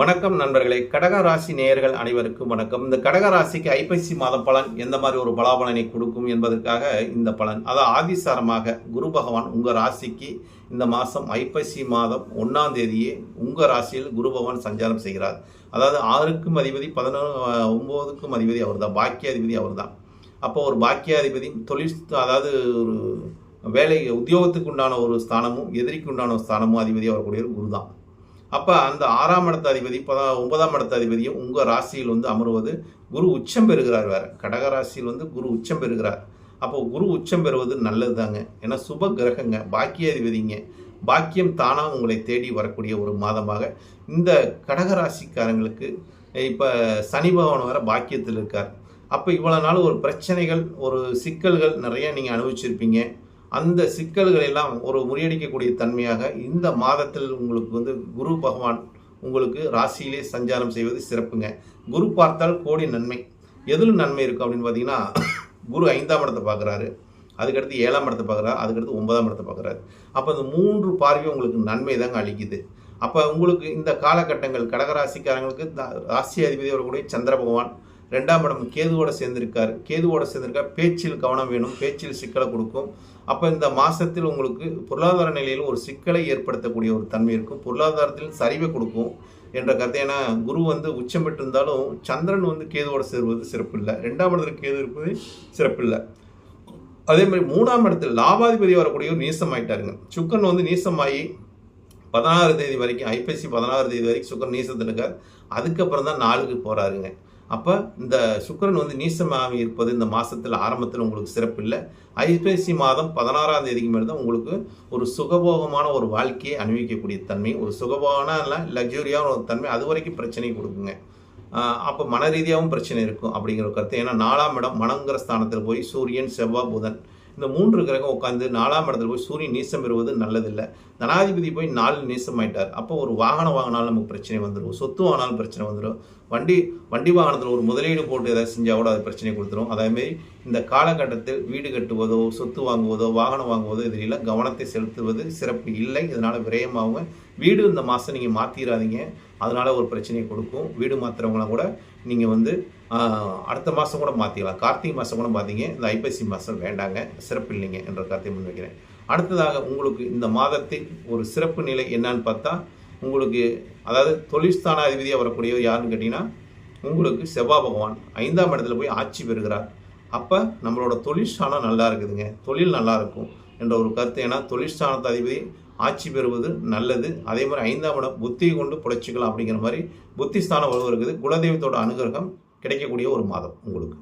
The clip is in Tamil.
வணக்கம் நண்பர்களே. கடக ராசி நேயர்கள் அனைவருக்கும் வணக்கம். இந்த கடக ராசிக்கு ஐப்பசி மாத பலன் எந்த மாதிரி ஒரு பலாபலனை கொடுக்கும் என்பதற்காக இந்த பலன். அதாவது ஆதிசாரமாக குரு பகவான் உங்கள் ராசிக்கு இந்த மாதம் ஐப்பசி மாதம் ஒன்றாம் தேதியே உங்கள் ராசியில் குரு பகவான் சஞ்சாரம் செய்கிறார். அதாவது ஆறுக்கும் அதிபதி பதினொன்று ஒம்போதுக்கும் அதிபதி அவர் தான் பாக்கியாதிபதி அவர் தான் அப்போ ஒரு பாக்கியாதிபதி தொழில் அதாவது ஒரு வேலை உத்தியோகத்துக்கு உண்டான ஒரு ஸ்தானமும் எதிரிக்கு உண்டான ஒரு ஸ்தானமும் அதிபதி அவர் கூடிய குரு தான் அப்போ அந்த ஆறாம் இடத்த அதிபதி பதா ஒன்பதாம் இடத்த அதிபதியும் உங்கள் ராசியில் வந்து அமருவது குரு உச்சம் பெறுகிறார் வேற. கடக ராசியில் வந்து குரு உச்சம் பெறுகிறார். அப்போ குரு உச்சம் பெறுவது நல்லது தாங்க ஏன்னா சுப கிரகங்க பாக்கியாதிபதிங்க. பாக்கியம் தானாக உங்களை தேடி வரக்கூடிய ஒரு மாதமாக. இந்த கடக ராசிக்காரங்களுக்கு இப்போ சனி பகவான் வர பாக்கியத்தில் இருக்கார். அப்போ இவ்வளோ நாள் ஒரு பிரச்சனைகள் ஒரு சிக்கல்கள் நிறையா நீங்கள் அனுபவிச்சிருப்பீங்க. அந்த சிக்கல்கள் எல்லாம் ஒரு முறியடிக்கக்கூடிய தன்மையாக இந்த மாதத்தில் உங்களுக்கு வந்து குரு பகவான் உங்களுக்கு ராசியிலே சஞ்சாரம் செய்வது சிறப்புங்க. குரு பார்த்தால் கோடி நன்மை. எதில் நன்மை இருக்கும் அப்படின்னு பார்த்தீங்கன்னா குரு ஐந்தாம் இடத்தை பார்க்குறாரு. அதுக்கடுத்து ஏழாம் இடத்தை பார்க்குறாரு. அதுக்கடுத்து ஒன்பதாம் இடத்தை பார்க்குறாரு. அப்போ இந்த மூன்று பார்வையும் உங்களுக்கு நன்மை தாங்க அளிக்குது. அப்போ உங்களுக்கு இந்த காலகட்டங்கள் கடகராசிக்காரங்களுக்கு ராசி அதிபதி வரக்கூடிய சந்திர பகவான் ரெண்டாம் இடம் கேதுவோட சேர்ந்திருக்கார். கேதுவோட சேர்ந்திருக்கார் பேச்சில் கவனம் வேணும் பேச்சில் சிக்கலை கொடுக்கும். அப்போ இந்த மாதத்தில் உங்களுக்கு பொருளாதார நிலையில் ஒரு சிக்கலை ஏற்படுத்தக்கூடிய ஒரு தன்மை இருக்கும். பொருளாதாரத்தில் சரிவை கொடுக்கும் என்ற கருத்தை. ஏன்னா குரு வந்து உச்சம் பெற்றிருந்தாலும் சந்திரன் வந்து கேதுவோட சேர்வது சிறப்பு இல்லை. ரெண்டாம் இடத்துல கேது இருப்பது சிறப்பு இல்லை. அதே மாதிரி மூணாம் இடத்துல லாபாதிபதி வரக்கூடிய ஒரு நீசம் ஆயிட்டாருங்க. சுக்கன் வந்து நீசமாகி பதினாறு தேதி வரைக்கும் ஐப்பசி பதினாறு தேதி வரைக்கும் சுக்கன் நீசத்தில் இருக்கார். அதுக்கப்புறம் தான் நாளுக்கு போகிறாருங்க அப்போ இந்த சுக்கரன் வந்து நீசமாக இருப்பது இந்த மாதத்தில் ஆரம்பத்தில் உங்களுக்கு சிறப்பு இல்லை ஐப்பசி மாதம் பதினாறாம் தேதிக்கு மேலே தான் உங்களுக்கு ஒரு சுகபோகமான ஒரு வாழ்க்கையை அனுபவிக்கக்கூடிய தன்மை ஒரு சுகபோகமான லக்ஸுரியான ஒரு தன்மை அது வரைக்கும் பிரச்சனை கொடுக்குங்க. அப்போ மன ரீதியாகவும் பிரச்சனை இருக்கும் அப்படிங்கிற ஒரு கருத்து. ஏன்னா நாலாம் இடம் மனங்கிற ஸ்தானத்தில் போய் சூரியன் செவ்வாய் புதன் இந்த மூன்று கிரகம் உட்காந்து நாலாம் இடத்துல போய் சூரியன் நீசம் பெறுவது நல்லதில்லை. தனாதிபதி போய் நாலு நீசம் ஆயிட்டார் அப்போ ஒரு வாகனம் வாங்கினாலும் நமக்கு பிரச்சனை வந்துடும் சொத்து வாங்கினாலும் பிரச்சனை வந்துடும் வண்டி வண்டி வாகனத்தில் ஒரு முதலீடு போட்டு ஏதாவது செஞ்சால் கூட அது பிரச்சனை கொடுத்துரும். அதேமாரி இந்த காலகட்டத்தில் வீடு கட்டுவதோ சொத்து வாங்குவதோ வாகனம் வாங்குவதோ இதில் கவனத்தை செலுத்துவது சிறப்பு இல்லை. இதனால் விரயமாகவும் வீடு இந்த மாதம் நீங்கள் மாற்றிடாதீங்க அதனால் ஒரு பிரச்சனையை கொடுக்கும். வீடு மாற்றுறவங்களாம் கூட நீங்கள் வந்து அடுத்த மாதம் கூட மாற்றிக்கலாம் கார்த்திகை மாதம் கூட பார்த்தீங்க இந்த ஐப்பசி மாதம் வேண்டாங்க. சிறப்பு இல்லைங்க என்ற கருத்தை முன்வைக்கிறேன். அடுத்ததாக உங்களுக்கு இந்த மாதத்தில் ஒரு சிறப்பு நிலை என்னன்னு பார்த்தா உங்களுக்கு அதாவது தொழில்ஸ்தான அதிபதியாக வரக்கூடியவர் யாருன்னு கேட்டிங்கன்னா உங்களுக்கு செவ்வாய் பகவான் ஐந்தாம் இடத்துல போய் ஆட்சி பெறுகிறார். அப்போ நம்மளோட தொழிற்ஸ்தானம் நல்லா இருக்குதுங்க. தொழில் நல்லா இருக்கும். என்ற ஒரு கருத்து. ஏன்னா தொழிற்சாலத்து அதிபதி ஆட்சி பெறுவது நல்லது. அதே மாதிரி ஐந்தாம் இடம் புத்தியை கொண்டு புழைச்சிக்கலாம் அப்படிங்கிற மாதிரி புத்திஸ்தானம் வலுவு இருக்குது. குலதெய்வத்தோட அனுகிரகம் கிடைக்கக்கூடிய ஒரு மாதம் உங்களுக்கு.